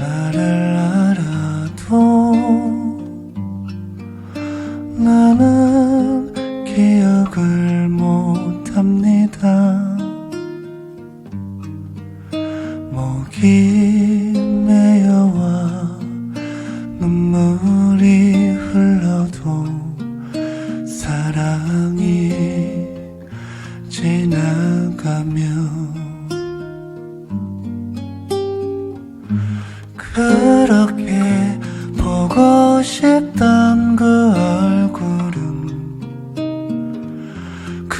나를 알아도 나는 기억을 못합니다. 목이 메여와 눈물이 흘러도 사랑이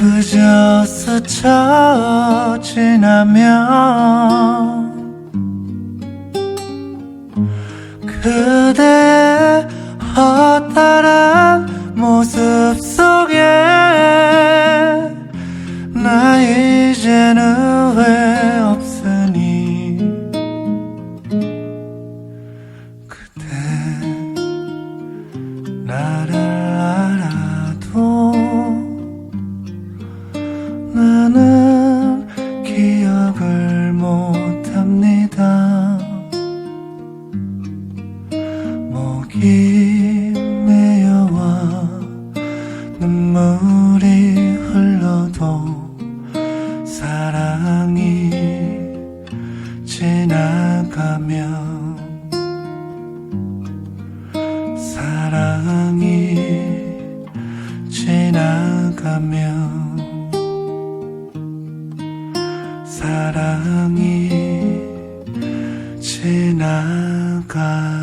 그저 스쳐 지나면 그대의 허탈한 모습 속 나는 기억을 못합니다. 목이 메여와 눈물이 흘러도 사랑이 지나가면 사랑이 지나가면 사랑이 지나가